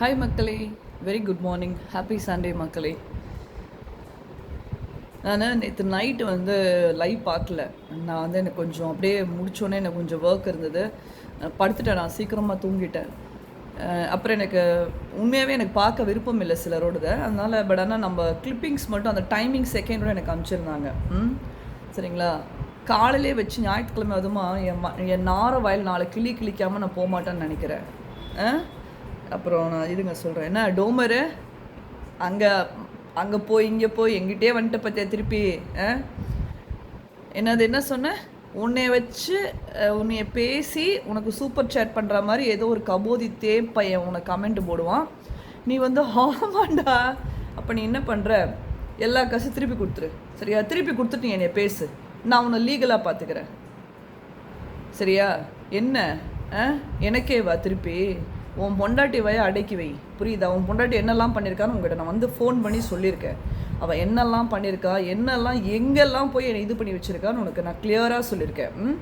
Hi மக்களே. Very good morning happy Sunday மக்களே. நான் நேற்று நைட்டு வந்து லைவ் பார்க்கல. நான் வந்து எனக்கு கொஞ்சம் அப்படியே முடிச்சோன்னே எனக்கு கொஞ்சம் ஒர்க் இருந்தது. படுத்துட்டேன். நான் சீக்கிரமாக தூங்கிட்டேன். அப்புறம் எனக்கு உண்மையாகவே எனக்கு பார்க்க விருப்பம் இல்லை சிலரோடத. அதனால் பட் ஆனால் நம்ம கிளிப்பிங்ஸ் மட்டும் அந்த டைமிங் செகண்டோட எனக்கு அனுப்பிச்சிருந்தாங்க. ம்? சரிங்களா? காலையிலே வச்சு ஞாயிற்றுக்கிழமை அதுமா என் ம என் நார வயல் நாளை கிளி கிளிக்காமல் நான் போக மாட்டேன்னு நினைக்கிறேன். ஆ அப்புறம் நான் இதுங்க சொல்கிறேன் என்ன டோமரு? அங்கே அங்கே போய் இங்கே போய் எங்கிட்டே வந்துட்டு பார்த்தியா திருப்பி? ஆ? என்னது என்ன சொன்ன? உன்னை வச்சு உன்னைய பேசி உனக்கு சூப்பர் சேட் பண்ணுற மாதிரி ஏதோ ஒரு கபோதி தே பையன் உனக்கு கமெண்ட் போடுவான். நீ வந்து ஆமாண்டா. அப்போ நீ என்ன பண்ணுற எல்லா காசும் திருப்பி கொடுத்துரு. சரியா? திருப்பி கொடுத்துட்டு நீ என்னைய பேசு. நான் உன்னை லீகலாக பார்த்துக்கிறேன் சரியா? என்ன? ஆ? எனக்கே வா திருப்பி? உன் பொண்டாட்டி வய அடக்கி வை. புரியுதா? உன் பொண்டாட்டி என்னெல்லாம் பண்ணியிருக்கான்னு உங்ககிட்ட நான் வந்து ஃபோன் பண்ணி சொல்லியிருக்கேன். அவள் என்னெல்லாம் பண்ணியிருக்கா என்னெல்லாம் எங்கெல்லாம் போய் என்னை இது பண்ணி வச்சுருக்கான்னு உனக்கு நான் கிளியராக சொல்லியிருக்கேன். ம்?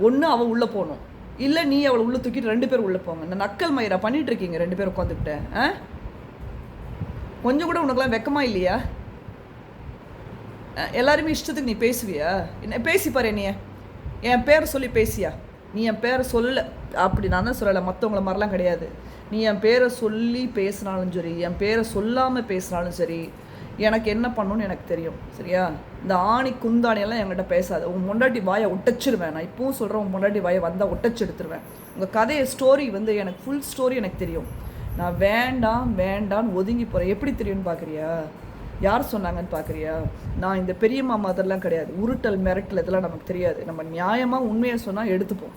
ஒன்று அவள் உள்ளே போகணும். இல்லை நீ அவளை உள்ளே தூக்கிட்டு ரெண்டு பேர் உள்ளே போங்க. இந்த நக்கல் மயிரா பண்ணிட்டு இருக்கீங்க ரெண்டு பேர் உட்காந்துக்கிட்ட. ஆ? கொஞ்சம் கூட உனக்குலாம் வெக்கமா இல்லையா? எல்லாருமே இஷ்டத்துக்கு நீ பேசுவியா? என்ன பேசி பாரு என்னைய. என் பேரை சொல்லி பேசியா? நீ என் பேரை சொல்ல அப்படி நான் தான் சொல்லலை மற்றவங்கள மாதிரிலாம் கிடையாது. நீ என் பேரை சொல்லி பேசினாலும் சரி என் பேரை சொல்லாமல் பேசினாலும் சரி எனக்கு என்ன பண்ணணும்னு எனக்கு தெரியும் சரியா? இந்த ஆணி குந்தாணியெல்லாம் என்கிட்ட பேசாது. உங்கள் முன்னாடி வாயை ஒட்டச்சிடுவேன் நான் இப்பவும் சொல்கிறேன் உன் முன்னாடி வாயை வந்தால் ஒட்டச்சு எடுத்துருவேன் உங்கள் கதையை ஸ்டோரி வந்து எனக்கு ஃபுல் ஸ்டோரி எனக்கு தெரியும். நான் வேண்டாம் வேண்டான்னு ஒதுங்கி போகிறேன் எப்படி தெரியும்னு பார்க்குறியா? யார் சொன்னாங்கன்னு பார்க்குறியா? நான் இந்த பெரியம்மா மாதிரிலாம் கிடையாது. உருட்டல் மிரட்டல் இதெல்லாம் நமக்கு தெரியாது. நம்ம நியாயமாக உண்மையை சொன்னால் எடுத்துப்போம்.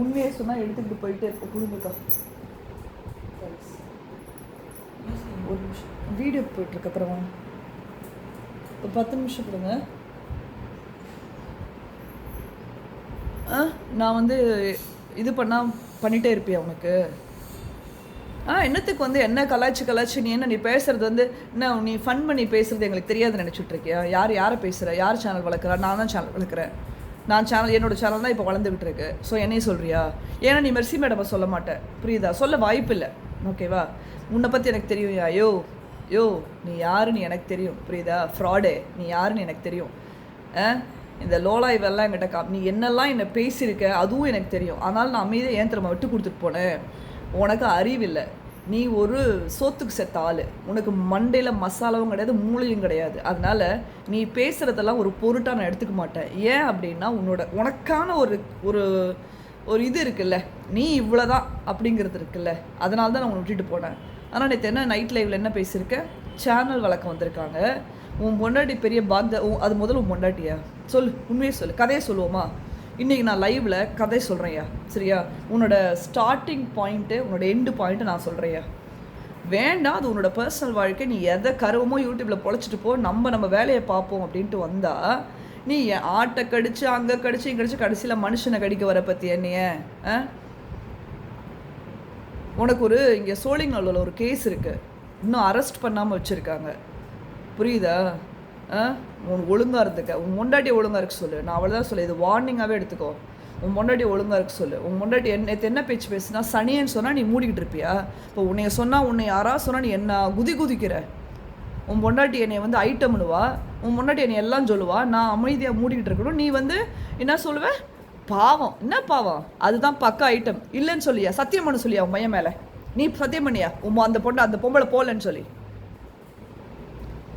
உண்மையை சொன்னால் எடுத்துக்கிட்டு போயிட்டே இருக்கும் குடும்பத்தை ஒரு நிமிஷம். வீடியோ போயிட்டுருக்கு அப்புறமா. ஒரு பத்து நிமிஷம் கொடுங்க. ஆ நான் வந்து இது பண்ணால் பண்ணிகிட்டே இருப்பியா உனக்கு? ஆ என்னத்துக்கு வந்து என்ன கலாச்சி கலாச்சு நீ என்ன நீ பேசுறது வந்து என்ன நீ ஃபன் பண்ணி பேசுறது எங்களுக்கு தெரியாது நினச்சிட்ருக்கியா யார் யாரை பேசுகிற யார் சேனல் வளர்க்குறா? நான் தான் சேனல் வளர்க்குறேன். நான் சேனல் என்னோட சேனல் தான் இப்போ வளர்ந்துக்கிட்டு இருக்கு ஸோ என்னையும் சொல்கிறியா ஏன்னா நீ மெர்சி மேடமை சொல்ல மாட்டேன் புரியுதா? சொல்ல வாய்ப்பு இல்லை. ஓகேவா உன்னை பற்றி எனக்கு தெரியும் யா? யோ யோ நீ யாருன்னு எனக்கு தெரியும். புரியுதா? ஃப்ராடே நீ யாருன்னு எனக்கு தெரியும். ஆ? இந்த லோலா இவெல்லாம் என்கிட்ட கா நீ என்னெல்லாம் என்னை பேசியிருக்க அதுவும் எனக்கு தெரியும். ஆனால் நான் அமைதியை ஏன் திரும்ப விட்டு கொடுத்துட்டு போனேன். உனக்கு அறிவில்லை நீ ஒரு சோத்துக்கு செத்த ஆள். உனக்கு மண்டையில் மசாலாவும் கிடையாது மூளையும் கிடையாது. அதனால் நீ பேசுகிறதெல்லாம் ஒரு பொருட்டாக நான் எடுத்துக்க மாட்டேன். ஏன் அப்படின்னா உன்னோட உனக்கான ஒரு ஒரு ஒரு இது இருக்குல்ல. நீ இவ்வளோதான் அப்படிங்கிறது இருக்குல்ல. அதனால தான் நான் உன்னை விட்டுட்டு போனேன். ஆனால் நேற்று என்ன நைட் லைவில் என்ன பேசியிருக்க? சேனல் வழக்கம் வந்திருக்காங்க. உன் பொண்டாட்டி பெரிய பாந்த அது முதல்ல உன் பொண்டாட்டியா? சொல்லு உண்மையே சொல்லு. கதையை சொல்லுவோமா? இன்றைக்கி நான் லைவில் கதை சொல்கிறேன்யா சரியா? உன்னோட ஸ்டார்டிங் பாயிண்ட்டு உன்னோட எண்டு பாயிண்ட்டு நான் சொல்கிறேன்யா வேண்டாம் அது உன்னோட பர்சனல் வாழ்க்கை. நீ எதை கருவமோ யூடியூப்பில் பொழைச்சிட்டு போ நம்ம நம்ம வேலையை பார்ப்போம் அப்படின்ட்டு வந்தால் நீ என் ஆட்டை கடிச்சு அங்கே கடிச்சு இங்கே கடிச்சு கடைசியில் மனுஷனை கடிக்க வர பற்றி என்னைய? ஆ? உனக்கு ஒரு இங்கே சோழிங்கல்ல ஒரு கேஸ் இருக்குது இன்னும் அரெஸ்ட் பண்ணாமல் வச்சுருக்காங்க. புரியுதா? ஆ? உன் ஒழுங்காக இருந்துக்க. உன் முண்டாட்டி ஒழுங்காக இருக்க சொல்லு. நான் அவ்வளோதான் சொல்லு. இது வார்னிங்காகவே எடுத்துக்கோ. உன் முன்னாடி ஒழுங்காக இருக்க சொல்லு. உன் முன்னாடி என்ன என்ன பேச்சு பேசுனா சனியன்னு சொன்னால் நீ மூடிக்கிட்டு இருப்பியா? இப்போ உன்னைய சொன்னால் உன்னை யாராவது சொன்னால் நீ என்ன குதி குதிக்கிற? உன் பொண்டாட்டி என்னை வந்து ஐட்டம்னுவா உன் பொண்டாட்டி என்னை எல்லாம் சொல்லுவா? நான் அமைதியாக மூடிக்கிட்டு இருக்கணும். நீ வந்து என்ன சொல்லுவ? பாவம். என்ன பாவம்? அதுதான் பக்கா ஐட்டம் இல்லைன்னு சொல்லியா? சத்தியம் பண்ண சொல்லியா உன் மையம் மேலே? நீ சத்தியம் பண்ணியா? உன் அந்த பொண்ணு அந்த பொம்பளை போகலன்னு சொல்லி.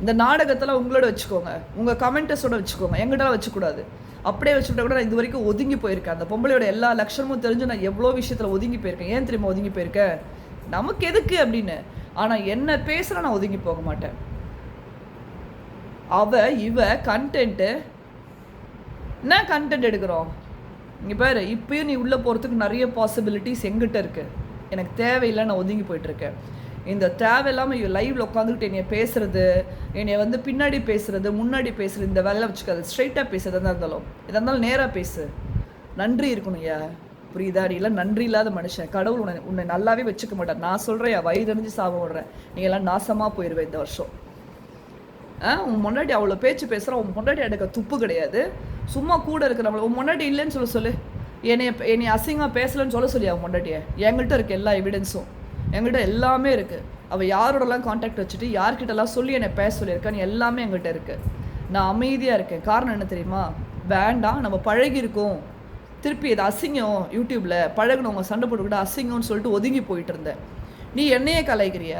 இந்த நாடகத்தில் உங்களோட வச்சுக்கோங்க. உங்கள் கமெண்டஸோட வச்சுக்கோங்க. எங்கிட்டலாம் வச்சுக்கூடாது. அப்படியே வச்சுட்டா கூட நான் இது வரைக்கும் ஒதுங்கி போயிருக்கேன். அந்த பொம்பளையோட எல்லா லட்சணமும் தெரிஞ்சு நான் எவ்வளோ விஷயத்தில் ஒதுங்கி போயிருக்கேன். ஏன் தெரியுமா ஒதுங்கி போயிருக்கேன் நமக்கு எதுக்கு அப்படின்னு. ஆனால் என்ன பேசுகிற நான் ஒதுங்கி போக மாட்டேன். அவ இவ கண்டென்ட்டு என்ன கண்டென்ட் எடுக்கிறோம்? இங்கே பாரு இப்பயும் நீ உள்ளே போகிறதுக்கு நிறைய பாசிபிலிட்டிஸ் எங்கிட்ட இருக்கு. எனக்கு தேவையில்லை நான் ஒதுங்கி போயிட்டுருக்கேன் இந்த தேவையில்லாமல் லைவில் உட்காந்துக்கிட்டு என்னைய பேசுறது என்னைய வந்து பின்னாடி பேசுறது முன்னாடி பேசுறது இந்த வேலையில் வச்சுக்காது ஸ்ட்ரைட்டாக பேசுறது எதாக இருந்தாலும். எதாக இருந்தாலும் நேராக பேசு. நன்றி இருக்கணும் ஐயா. புரியுதா? நீ எல்லாம் நன்றி இல்லாத மனுஷன். கடவுள் உன்னை உன்னை நல்லாவே வச்சுக்க மாட்டார். நான் சொல்கிறேன் வயிறறிஞ்சு சாபம் விடுறேன் நீ எல்லாம் நாசமாக போயிடுவேன் இந்த வருஷம். ஆ உன் முன்னாடி அவ்வளோ பேச்சு பேசுகிறான் உன் முன்னாடி எடுக்க துப்பு கிடையாது. சும்மா கூட இருக்கிறவங்கள உன் முன்னாடி இல்லைன்னு சொல்ல சொல்லு. என்னை என்னை அசிங்கமாக பேசலன்னு சொல்ல சொல்லி அவன் முன்னாடியே? என்கிட்ட இருக்க எல்லா எவிடன்ஸும் எங்கிட்ட எல்லாமே இருக்குது அவள் யாரோடலாம் காண்டாக்ட் வச்சுட்டு யார்கிட்டலாம் சொல்லி என்னை பேச சொல்லியிருக்கான்னு எல்லாமே எங்கிட்ட இருக்குது நான் அமைதியாக இருக்கேன். காரணம் என்ன தெரியுமா? வேண்டாம் நம்ம பழகியிருக்கோம் திருப்பி இது அசிங்கம் யூடியூப்பில் பழகுனவங்க சண்டை போட்டுக்கிட்டு அசிங்கம்னு சொல்லிட்டு ஒதுங்கி போயிட்டு இருந்தேன். நீ என்னையே கலாய்க்கிறிய?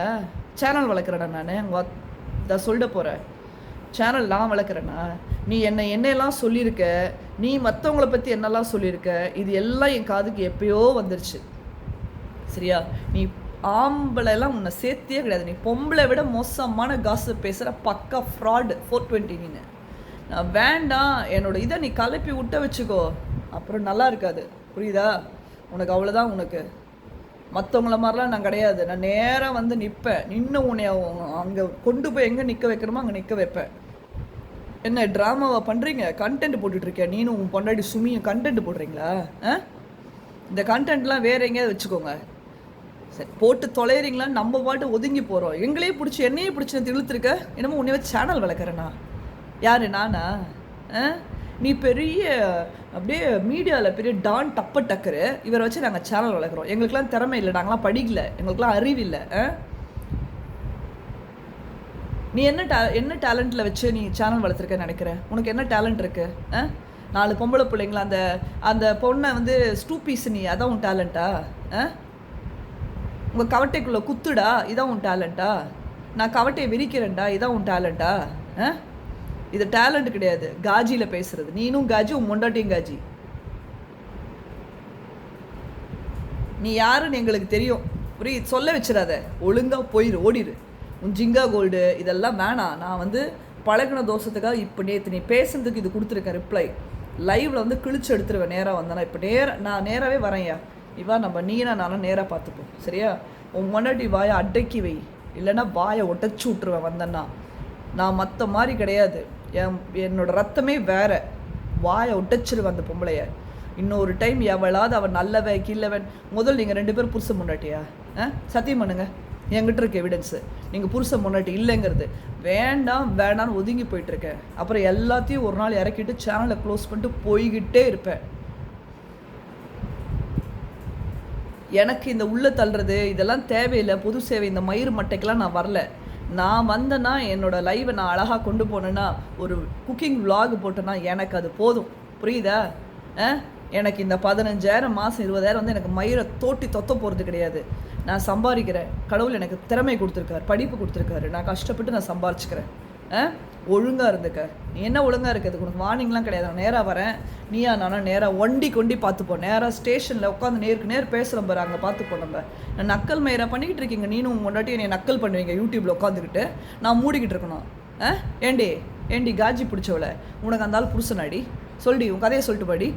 சேனல் வளர்க்குறேடா நான்? உங்கள் இதை சொல்லிட போகிறேன் சேனல் நான் வளர்க்குறேன்னா நீ என்னை என்னெல்லாம் சொல்லியிருக்க? நீ மற்றவங்கள பற்றி என்னெல்லாம் சொல்லியிருக்க? இது எல்லாம் என் காதுக்கு எப்பயோ வந்துருச்சு. சரியா? நீ ஆம்பளைலாம் உன்னை சேர்த்தியே கிடையாது. நீ பொம்பளை விட மோசமான காசு பேசுகிற பக்கா ஃப்ராடு ஃபோர் டுவெண்ட்டி நீனு. நான் வேண்டாம் என்னோட இதை நீ கலப்பி விட்ட வச்சுக்கோ. அப்புறம் நல்லா இருக்காது. புரியுதா? உனக்கு அவ்வளோதான் உனக்கு. மற்றவங்கள மாதிரிலாம் நான் கிடையாது. நான் நேராக வந்து நிற்பேன் நின்று உன்னை அங்கே கொண்டு போய் எங்கே நிற்க வைக்கணுமோ அங்கே நிற்க வைப்பேன். என்ன ட்ராமாவை பண்ணுறீங்க கண்டென்ட் போட்டுட்ருக்கேன் நீனும் உன் பொண்டாடி சுமியும் கண்டென்ட் போடுறீங்களா? ஆ? இந்த கண்டென்ட்லாம் வேற எங்கேயாவது வச்சுக்கோங்க. சரி போட்டு தொலைறீங்களா? நம்ம பாட்டு ஒதுங்கி போகிறோம் எங்களையே பிடிச்சி என்னையே பிடிச்சி நான் இழுத்துருக்க என்னமோ உன்னைய வச்சு சேனல் வளர்க்குறேண்ணா யாரு நானா? ஆ? நீ பெரிய அப்படியே மீடியாவில் பெரிய டான் டப்ப டக்கரு. இவரை வச்சு நாங்கள் சேனல் வளர்க்குறோம். எங்களுக்குலாம் திறமை இல்லை. நாங்களாம் படிக்கல. எங்களுக்குலாம் அறிவு இல்லை. ஆ? நீ என்ன டே என்ன டேலண்ட்டில் வச்சு நீ சேனல் வளர்த்துருக்கன்னு நினைக்கிற? உனக்கு என்ன டேலண்ட் இருக்கு? ஆ? நாலு பொம்பளை பிள்ளைங்களா? அந்த அந்த பொண்ணை வந்து ஸ்டூபீஸ் நீ அதான் உன் டேலண்ட்டா ஆ? உங்கள் கவட்டைக்குள்ளே குத்துடா இதான் உன் டேலண்ட்டா நான் கவட்டையை விரிக்கிறேன்டா இதான் உன் டேலண்ட்டா ஆ? இது டேலண்ட் கிடையாது. காஜியில் பேசுறது. நீனும் காஜி உன் மொண்டாட்டியும் காஜி. நீ யாருன்னு எங்களுக்கு தெரியும். புரிய சொல்ல வச்சிடாத. ஒழுங்காக போயிரு ஓடிடு உன் ஜிங்கா கோல்டு இதெல்லாம் வேணாம் நான் வந்து பழகின தோஷத்துக்காக இப்போ நேற்று நீ பேசுனதுக்கு இது கொடுத்துருக்கேன் ரிப்ளை லைவில் வந்து கிழிச்சு எடுத்துருவேன். நேராக வந்தேன்னா. இப்போ நேராக நான் நேராகவே வரேன்யா. இவா நம்ம நீனா நானும் நேராக பார்த்துப்போம். சரியா? உன் முன்னாடி வாயை அடக்கி வை. இல்லைன்னா வாயை ஒட்டச்சு விட்ருவேன் வந்தேன்னா. நான் மற்ற மாதிரி கிடையாது. என் என்னோட ரத்தமே வேற. வாயை ஒட்டச்சிருவேன் அந்த பொம்பளைய. இன்னொரு டைம் எவளாவது அவன் நல்லவன் கீழவன். முதல் நீங்கள் ரெண்டு பேரும் புருஷன் முன்னாட்டியா? ஆ? சத்தியம் பண்ணுங்க. என்கிட்ட இருக்க எவிடன்ஸு நீங்கள் புருஷன் முன்னாடி இல்லைங்கிறது. வேண்டாம் வேண்டாம்னு ஒதுங்கி போயிட்டுருக்கேன் அப்புறம் எல்லாத்தையும் ஒரு நாள் இறக்கிட்டு சேனலை க்ளோஸ் பண்ணிட்டு போய்கிட்டே இருப்பேன். எனக்கு இந்த உள்ளே தள்ளுறது இதெல்லாம் தேவையில்லை பொது சேவை இந்த மயிர் மட்டைக்கெலாம் நான் வரல. நான் வந்தேன்னா என்னோடய லைவை நான் அழகாக கொண்டு போனேன்னா ஒரு குக்கிங் vlog போட்டேன்னா எனக்கு அது போதும். புரியுதா? ஆ? எனக்கு இந்த பதினஞ்சாயிரம் மாதம் இருபதாயிரம் வந்து எனக்கு மயிரை தோட்டி தொத்த போகிறது கிடையாது. நான் சம்பாதிக்கிறேன். கடவுள் எனக்கு திறமை கொடுத்துருக்காரு படிப்பு கொடுத்துருக்காரு. நான் கஷ்டப்பட்டு நான் சம்பாரிச்சுக்கிறேன். ஆ? ஒழுங்காக இருந்துக்க. நீ என்ன ஒழுங்காக இருக்குது உனக்கு வார்னிங்லாம் கிடையாது. நான் நேராக வரேன். நீயா நானும் நேராக ஒண்டி கொண்டி பார்த்துப்போம் நேராக ஸ்டேஷனில் உட்காந்து நேருக்கு நேர் பேசுகிறோம் பாரு அங்கே பார்த்துப்போம் நம்ம. நான் நக்கல் மயிராக பண்ணிக்கிட்டு இருக்கீங்க. நீனும் உங்கள் முன்னாடி என்னை நக்கல் பண்ணுவீங்க யூடியூப்பில் உட்காந்துக்கிட்டு நான் மூடிக்கிட்டு இருக்கணும். ஆ? ஏண்டி? ஏண்டி காஜி பிடிச்சவள? உனக்கு அந்த ஆள் புருஷனாடி. சொல்டி உன் கதையை சொல்லிட்டு பாடி.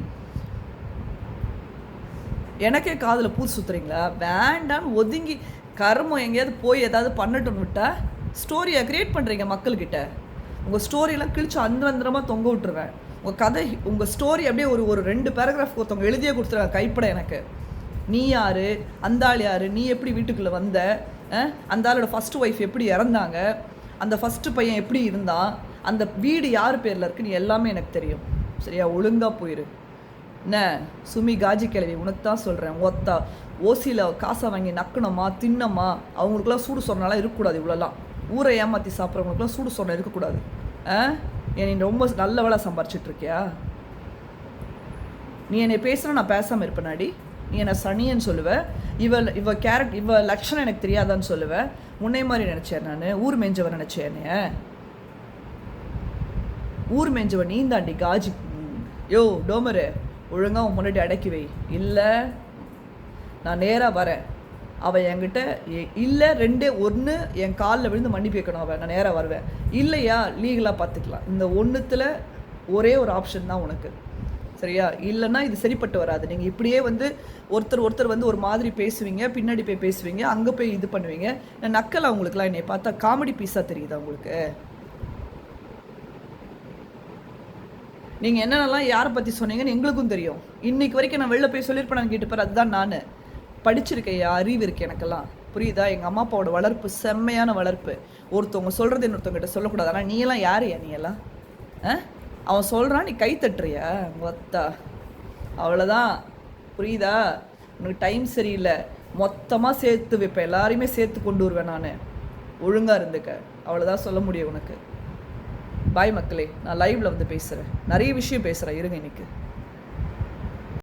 எனக்கே காதில் பூ சுத்துறீங்களா? வேண்டான்னு ஒதுங்கி கர்மம் எங்கேயாவது போய் ஏதாவது பண்ணட்டும்னு விட்டா ஸ்டோரியை க்ரியேட் பண்ணுறீங்க மக்கள்கிட்ட. உங்கள் ஸ்டோரியெல்லாம் கிழிச்சு அந்தரந்தரமாக தொங்க விட்டுருவேன். உங்கள் கதை உங்கள் ஸ்டோரி அப்படியே ஒரு ஒரு ரெண்டு பேராகிராஃப் ஒருத்தவங்க எழுதியே கொடுத்துருக்காங்க கைப்பட எனக்கு. நீ யார்? அந்தாள் யார்? நீ எப்படி வீட்டுக்குள்ளே வந்த? அந்த ஆளோட ஃபஸ்ட்டு ஒய்ஃப் எப்படி இறந்தாங்க? அந்த ஃபஸ்ட்டு பையன் எப்படி இருந்தான்? அந்த வீடு யார் பேரில் இருக்குன்னு எல்லாமே எனக்கு தெரியும். சரியா? ஒழுங்காக போயிரு. என்ன? சுமி காஜி கிழவி உனக்கு தான் சொல்கிறேன் ஒத்தா ஓசியில் காசை வாங்கி நக்கணுமா தின்னமா? அவங்களுக்குலாம் சூடு சொன்னாலாம் இருக்கக்கூடாது இவ்வளோலாம். ஊரை ஏமாற்றி சாப்பிட்றவங்களுக்குலாம் சூடு சொன்ன இருக்கக்கூடாது. நீ ரொம்ப நல்ல வேலை சம்பாரிச்சிட்ருக்கியா நீ என்னை பேசுகிற நான் பேசாமல் இருப்பேனாடி. நீ என்னை சனியன்னு சொல்லுவேன் இவ இவ கேரக்ட் இவ லட்சணம் எனக்கு தெரியாதான்னு சொல்லுவேன் உன்னை மாதிரி நினச்சேன் நான். ஊர் மேஞ்சவன் நினச்சேன் என்னைய. ஊர் மேஞ்சவன் நீ தாண்டி காஜி. யோ டோமரு ஒழுங்காக உன் முன்னாடி அடக்கி வை. இல்லை நான் நேராக வரேன். அவள் என்கிட்ட இல்லை ரெண்டே ஒன்று என் காலில் விழுந்து மன்னிப்பு வைக்கணும் அவள் நான் நேராக வருவேன். இல்லையா லீகலாக பார்த்துக்கலாம் இந்த ஒன்றுத்தில் ஒரே ஒரு ஆப்ஷன் தான் உனக்கு. சரியா? இல்லைன்னா இது சரிப்பட்டு வராது. நீங்கள் இப்படியே வந்து ஒருத்தர் ஒருத்தர் வந்து ஒரு மாதிரி பேசுவீங்க பின்னாடி போய் பேசுவீங்க அங்கே போய் இது பண்ணுவீங்க. நக்கல் அவங்களுக்குலாம் என்னை பார்த்தா காமெடி பீஸாக தெரியுதா உங்களுக்கு? நீங்கள் என்னென்னலாம் யாரை பற்றி சொன்னீங்கன்னு எங்களுக்கும் தெரியும். இன்னைக்கு வரைக்கும் நான் வெளில போய் சொல்லியிருப்பேன் கேட்டு அதுதான் நான். படிச்சிருக்கையா அறிவு இருக்கு எனக்கெல்லாம். புரியுதா? எங்கள் அம்மா அப்பாவோட வளர்ப்பு செம்மையான வளர்ப்பு. ஒருத்தவங்க சொல்கிறது இன்னொருத்தவங்கிட்ட சொல்லக்கூடாது. ஆனால் நீ எல்லாம் யாருயா நீ எல்லாம் ஆ? அவன் சொல்கிறான் நீ கை தட்டுறியா? ஒத்தா அவ்வளோதான் புரியுதா? உனக்கு டைம் சரியில்லை. மொத்தமாக சேர்த்து வைப்பேன். எல்லாரையுமே சேர்த்து கொண்டு வருவேன் நான். ஒழுங்காக இருந்துக்க. அவ்வளோதான் சொல்ல முடியும் உனக்கு. பாய் மக்களே நான் லைவில் வந்து பேசுகிறேன் நிறைய விஷயம் பேசுகிறேன் இருங்க இன்னைக்கு.